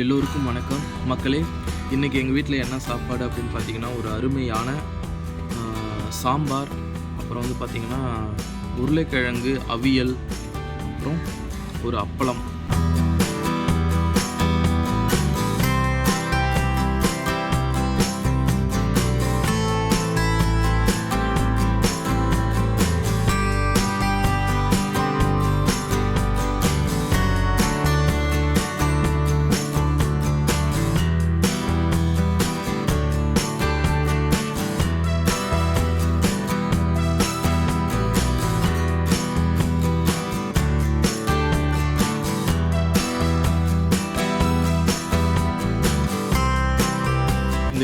எல்லோருக்கும் வணக்கம். மக்களே இன்றைக்கி எங்கள் வீட்டில் என்ன சாப்பாடு அப்படின்னு பார்த்தீங்கன்னா ஒரு அருமையான சாம்பார். அப்புறம் வந்து பார்த்திங்கன்னா உருளைக்கிழங்கு அவியல் அப்புறம் ஒரு அப்பளம்.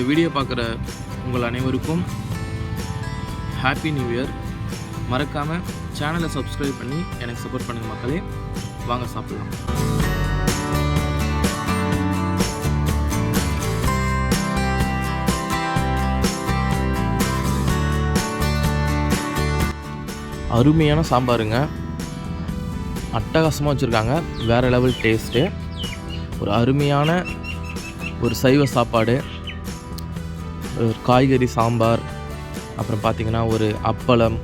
இந்த வீடியோ பார்க்குற உங்கள் அனைவருக்கும் ஹாப்பி நியூ இயர் மறக்காமல் சேனலை சப்ஸ்கிரைப் பண்ணி எனக்கு சப்போர்ட் பண்ணுங்கள் மக்களே. வாங்க சாப்பிட்லாம். அருமையான சாம்பாருங்க. அட்டகாசமாக வச்சுருக்காங்க. வேறு லெவல் டேஸ்ட்டு ஒரு அருமையான ஒரு சைவ சாப்பாடு. ஒரு காய்கறி சாம்பார் அப்புறம் பார்த்திங்கன்னா ஒரு அப்பளம்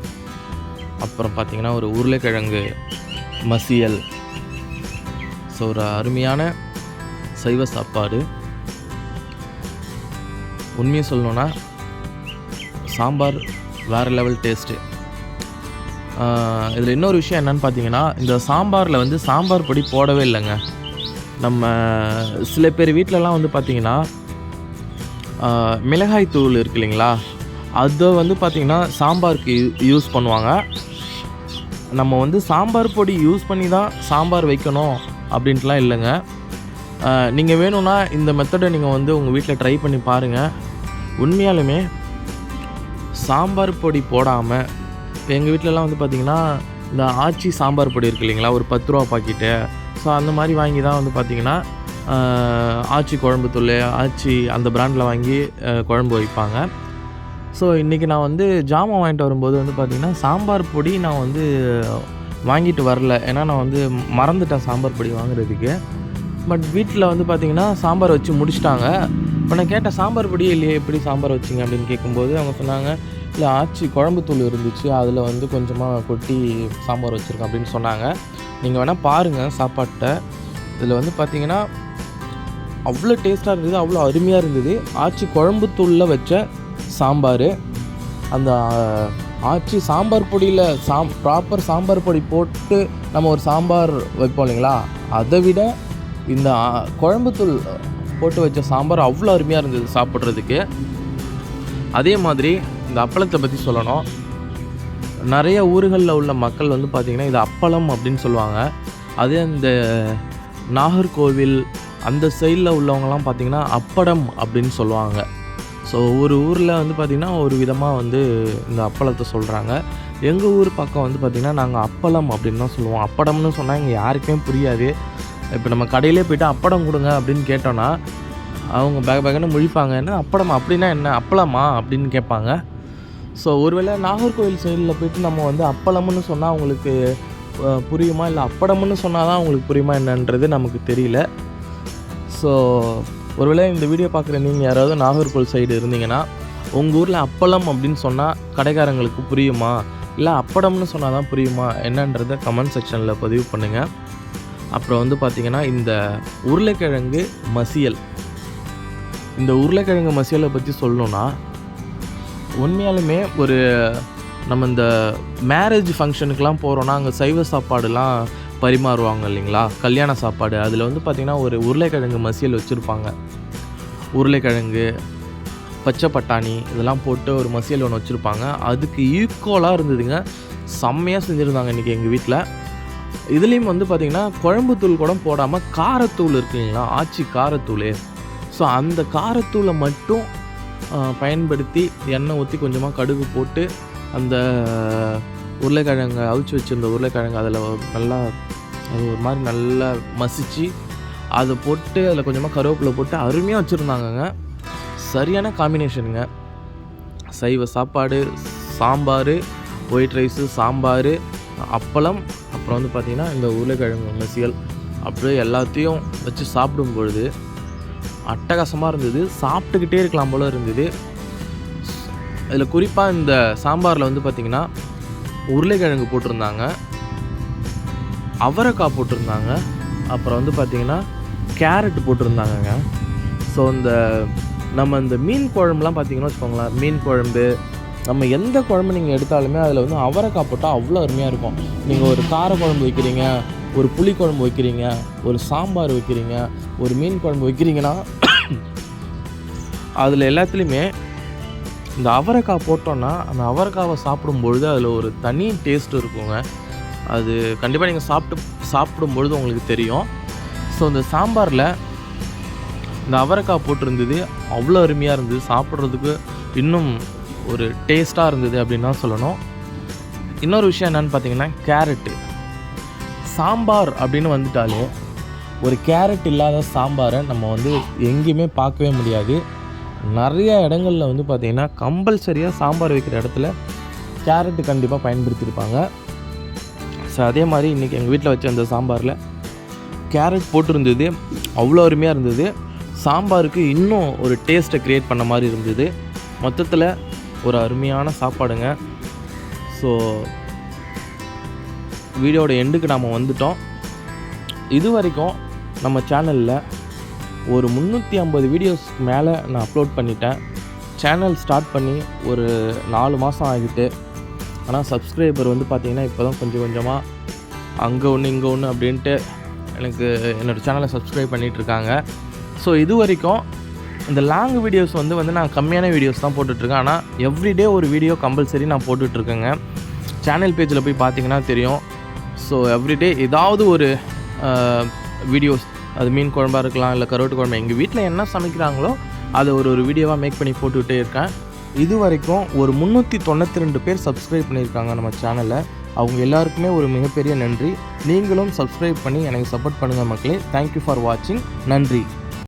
அப்புறம் பார்த்திங்கன்னா ஒரு உருளைக்கிழங்கு மசியல். ஸோ ஒரு அருமையான சைவ சாப்பாடு. உண்மையை சொல்லணுன்னா சாம்பார் வேறு லெவல் டேஸ்ட்டு இதில் இன்னொரு விஷயம் என்னென்னு பார்த்தீங்கன்னா இந்த சாம்பாரில் வந்து சாம்பார் பொடி போடவே இல்லைங்க. நம்ம சில பேர் வீட்டிலலாம் வந்து பார்த்திங்கன்னா மிளகாய் தூள் இருக்கு இல்லைங்களா? அதை வந்து பார்த்திங்கன்னா சாம்பாருக்கு யூஸ் பண்ணுவாங்க. நம்ம வந்து சாம்பார் பொடி யூஸ் பண்ணி தான் சாம்பார் வைக்கணும் அப்படின்ட்டுலாம் இல்லைங்க. நீங்கள் வேணும்னா இந்த மெத்தடை நீங்கள் வந்து உங்கள் வீட்டில் ட்ரை பண்ணி பாருங்கள் உண்மையாலுமே சாம்பார் பொடி போடாமல் இப்போ எங்கள் வீட்டிலலாம் வந்து பார்த்திங்கன்னா இந்த ஆச்சி சாம்பார் பொடி இருக்கு இல்லைங்களா? ஒரு பத்து ரூபா பாக்கெட்டு. ஸோ அந்த மாதிரி வாங்கி தான் வந்து பார்த்திங்கன்னா ஆச்சி குழம்பு தூள் ஆச்சி அந்த பிராண்டில் வாங்கி குழம்பு வைப்பாங்க. ஸோ இன்றைக்கி நான் வந்து ஜாமான் வாங்கிட்டு வரும்போது வந்து பார்த்திங்கன்னா சாம்பார் பொடி நான் வந்து வாங்கிட்டு வரல. ஏன்னா நான் வந்து மறந்துட்டேன் சாம்பார் பொடி வாங்குறதுக்கு. பட் வீட்டில் வந்து பார்த்திங்கன்னா சாம்பார் வச்சு முடிச்சிட்டாங்க. இப்போ நான் கேட்டேன் சாம்பார் பொடியே இல்லையே எப்படி சாம்பார் வச்சிங்க? அப்படின்னு கேட்கும்போது அவங்க சொன்னாங்க இல்லை ஆச்சி குழம்பு தூள் இருந்துச்சு. அதில் வந்து கொஞ்சமாக கொட்டி சாம்பார் வச்சுருக்கேன் அப்படின்னு சொன்னாங்க. நீங்கள் வேணால் பாருங்கள் சாப்பாட்டை. இதில் வந்து பார்த்தீங்கன்னா அவ்வளோ டேஸ்ட்டாக இருந்தது அவ்வளோ அருமையாக இருந்தது. ஆச்சி குழம்பு தூளில் வச்ச சாம்பார் அந்த ஆச்சி சாம்பார் பொடியில் சாம் ப்ராப்பர் சாம்பார் பொடி போட்டு நம்ம ஒரு சாம்பார் வைப்போம் இல்லைங்களா? அதை விட இந்த குழம்புத்தூள் போட்டு வச்ச சாம்பார் அவ்வளோ அருமையாக இருந்தது சாப்பிட்றதுக்கு. அதே மாதிரி இந்த அப்பளத்தை பற்றி சொல்லணும். நிறைய ஊர்களில் உள்ள மக்கள் வந்து பார்த்திங்கன்னா இது அப்பளம் அப்படின்னு சொல்லுவாங்க. அதே அந்த நாகர்கோவில் அந்த சைடில் உள்ளவங்கலாம் பார்த்திங்கன்னா அப்படம் அப்படின்னு சொல்லுவாங்க. ஸோ ஒரு ஊரில் வந்து பார்த்திங்கன்னா ஒரு விதமாக வந்து இந்த அப்பளத்தை சொல்கிறாங்க எங்கள் ஊர் பக்கம் வந்து பார்த்திங்கன்னா நாங்கள் அப்பளம் அப்படின்னு தான் சொல்லுவோம். அப்படம்னு சொன்னால் இங்கே யாருக்குமே புரியாது. இப்போ நம்ம கடையிலே போய்ட்டு அப்படம் கொடுங்க அப்படின்னு கேட்டோன்னா அவங்க பேக பேகன்னு முழிப்பாங்க. என்ன அப்படம்? அப்படின்னா என்ன? அப்பளமா? அப்படின்னு கேட்பாங்க. ஸோ ஒருவேளை நாகர்கோவில் சைடில் போயிட்டு நம்ம வந்து அப்பளம்னு சொன்னால் அவங்களுக்கு புரியுமா? இல்லை அப்படம்னு சொன்னால் தான் அவங்களுக்கு புரியுமா என்னன்றது நமக்கு தெரியல. ஸோ ஒருவேளை இந்த வீடியோ பார்க்குற நீங்கள் யாராவது நாகர்கோல் சைடு இருந்தீங்கன்னா உங்கள் ஊரில் அப்பளம் அப்படின்னு சொன்னால் கடைக்காரங்களுக்கு புரியுமா? இல்லை அப்படம்னு சொன்னால் தான் புரியுமா? என்னன்றதை கமெண்ட் செக்ஷனில் பதிவு பண்ணுங்கள் அப்புறம் வந்து பார்த்திங்கன்னா இந்த உருளைக்கிழங்கு மசியல். இந்த உருளைக்கிழங்கு மசியலை பற்றி சொல்லணுன்னா உண்மையாலுமே ஒரு நம்ம இந்த மேரேஜ் ஃபங்க்ஷனுக்கெலாம் போகிறோன்னா அங்கே சைவ சாப்பாடுலாம் பரிமாறுவாங்க இல்லைங்களா? கல்யாண சாப்பாடு. அதில் வந்து பார்த்திங்கன்னா ஒரு உருளைக்கிழங்கு மசியல் வச்சுருப்பாங்க. உருளைக்கிழங்கு பச்சை பட்டாணி இதெல்லாம் போட்டு ஒரு மசியல் ஒன்று வச்சுருப்பாங்க. அதுக்கு ஈக்குவலாக இருந்ததுங்க. செம்மையாக செஞ்சுருந்தாங்க இன்றைக்கி எங்கள் வீட்டில் இதுலேயும் வந்து பார்த்திங்கன்னா குழம்பு தூள் கூட போடாமல் காரத்தூள் இருக்குங்களா ஆச்சி காரத்தூள். ஸோ அந்த காரத்தூளை மட்டும் பயன்படுத்தி எண்ணெய் ஊற்றி கொஞ்சமாக கடுகு போட்டு அந்த உருளைக்கிழங்கு அவிச்சு வச்சுருந்த உருளைக்கிழங்கு அதில் நல்லா அது ஒரு மாதிரி நல்லா மசிச்சு அதை போட்டு அதில் கொஞ்சமாக கருவேப்பிலை போட்டு அருமையாக வச்சுருந்தாங்கங்க. சரியான காம்பினேஷனுங்க சைவ சாப்பாடு சாம்பார் ஒயிட் ரைஸு சாம்பார் அப்பளம் அப்புறம் வந்து பார்த்திங்கன்னா இந்த உருளைக்கிழங்கு மசியல் அப்படியே எல்லாத்தையும் வச்சு சாப்பிடும் பொழுது அட்டகாசமாக இருந்தது. சாப்பிட்டுக்கிட்டே இருக்கலாம் போல இருந்தது. இதில் குறிப்பாக இந்த சாம்பாரில் வந்து பார்த்திங்கன்னா உருளைக்கிழங்கு போட்டிருந்தாங்க. அவரைக்காய் போட்டிருந்தாங்க. அப்புறம் வந்து பார்த்திங்கன்னா கேரட் போட்டிருந்தாங்கங்க. ஸோ இந்த நம்ம இந்த மீன் குழம்புலாம் பார்த்தீங்கன்னா வச்சுக்கோங்களேன் மீன் குழம்பு நம்ம எந்த குழம்பு நீங்கள் எடுத்தாலுமே அதில் வந்து அவரைக்காய் போட்டால் அவ்வளோ அருமையாக இருக்கும். நீங்கள் ஒரு கார குழம்பு வைக்கிறீங்க ஒரு புளி குழம்பு வைக்கிறீங்க ஒரு சாம்பார் வைக்கிறீங்க ஒரு மீன் குழம்பு வைக்கிறீங்கன்னா அதில் எல்லாத்துலேயுமே இந்த அவரைக்காய் போட்டோன்னா அந்த அவரைக்காவை சாப்பிடும்பொழுது அதில் ஒரு தனி டேஸ்ட் இருக்குங்க. அது கண்டிப்பாக நீங்கள் சாப்பிட்டு சாப்பிடும்பொழுது உங்களுக்கு தெரியும். ஸோ இந்த சாம்பாரில் இந்த அவரைக்காய் போட்டிருந்தது அவ்வளோ அருமையாக இருந்தது. சாப்பிட்றதுக்கு இன்னும் ஒரு டேஸ்ட்டாக இருந்தது அப்படின்னு தான் சொல்லணும். இன்னொரு விஷயம் என்னென்னு பார்த்தீங்கன்னா கேரட்டு சாம்பார் அப்படின்னு வந்துட்டாலே ஒரு கேரட் இல்லாத சாம்பாரை நம்ம வந்து எங்கேயுமே பார்க்கவே முடியாது. நிறைய இடங்களில் வந்து பார்த்திங்கன்னா கம்பல்சரியாக சாம்பார் வைக்கிற இடத்துல கேரட்டு கண்டிப்பாக பயன்படுத்தியிருப்பாங்க. ஸோ அதே மாதிரி இன்றைக்கி எங்கள் வீட்டில் வச்ச அந்த சாம்பாரில் கேரட் போட்டிருந்தது. அவ்வளோ அருமையாக இருந்தது. சாம்பாருக்கு இன்னும் ஒரு டேஸ்ட்டை க்ரியேட் பண்ண மாதிரி இருந்தது. மொத்தத்தில் ஒரு அருமையான சாப்பாடுங்க. ஸோ வீடியோட எண்டுக்கு நாம் வந்துட்டோம். இது வரைக்கும் நம்ம சேனலில் ஒரு முந்நூற்றி ஐம்பது வீடியோஸ் மேலே நான் அப்லோட் பண்ணிட்டேன். சேனல் ஸ்டார்ட் பண்ணி ஒரு நாலு மாதம் ஆகிட்டு ஆனால் சப்ஸ்கிரைபர் வந்து பார்த்திங்கன்னா இப்போ தான் கொஞ்சம் கொஞ்சமாக அங்கே ஒன்று இங்கே ஒன்று அப்படின்ட்டு எனக்கு என்னோடய சேனலை சப்ஸ்கிரைப் பண்ணிகிட்டு இருக்காங்க. ஸோ இது வரைக்கும் இந்த லாங் வீடியோஸ் வந்து வந்து நான் கம்மியான வீடியோஸ் தான் போட்டுட்ருக்கேன் ஆனால் எவ்ரிடே ஒரு வீடியோ கம்பல்சரி நான் போட்டுட்ருக்கேங்க சேனல் பேஜில் போய் பார்த்தீங்கன்னா தெரியும். ஸோ எவ்ரிடே ஏதாவது ஒரு வீடியோஸ் அது மீன் குழம்பா இருக்கலாம் இல்லை கருவாட்டு குழம்பு. எங்கள் வீட்டில் என்ன சமைக்கிறாங்களோ அதை ஒரு ஒரு வீடியோவாக மேக் பண்ணி போட்டுக்கிட்டே இருக்கேன். இது வரைக்கும் ஒரு முந்நூற்றி தொண்ணூற்றி ரெண்டு பேர் சப்ஸ்கிரைப் பண்ணியிருக்காங்க நம்ம சேனலில் அவங்க எல்லாருக்குமே ஒரு மிகப்பெரிய நன்றி. நீங்களும் சப்ஸ்கிரைப் பண்ணி எனக்கு சப்போர்ட் பண்ணுங்கள் மக்களே. தேங்க்யூ ஃபார் வாட்சிங் நன்றி.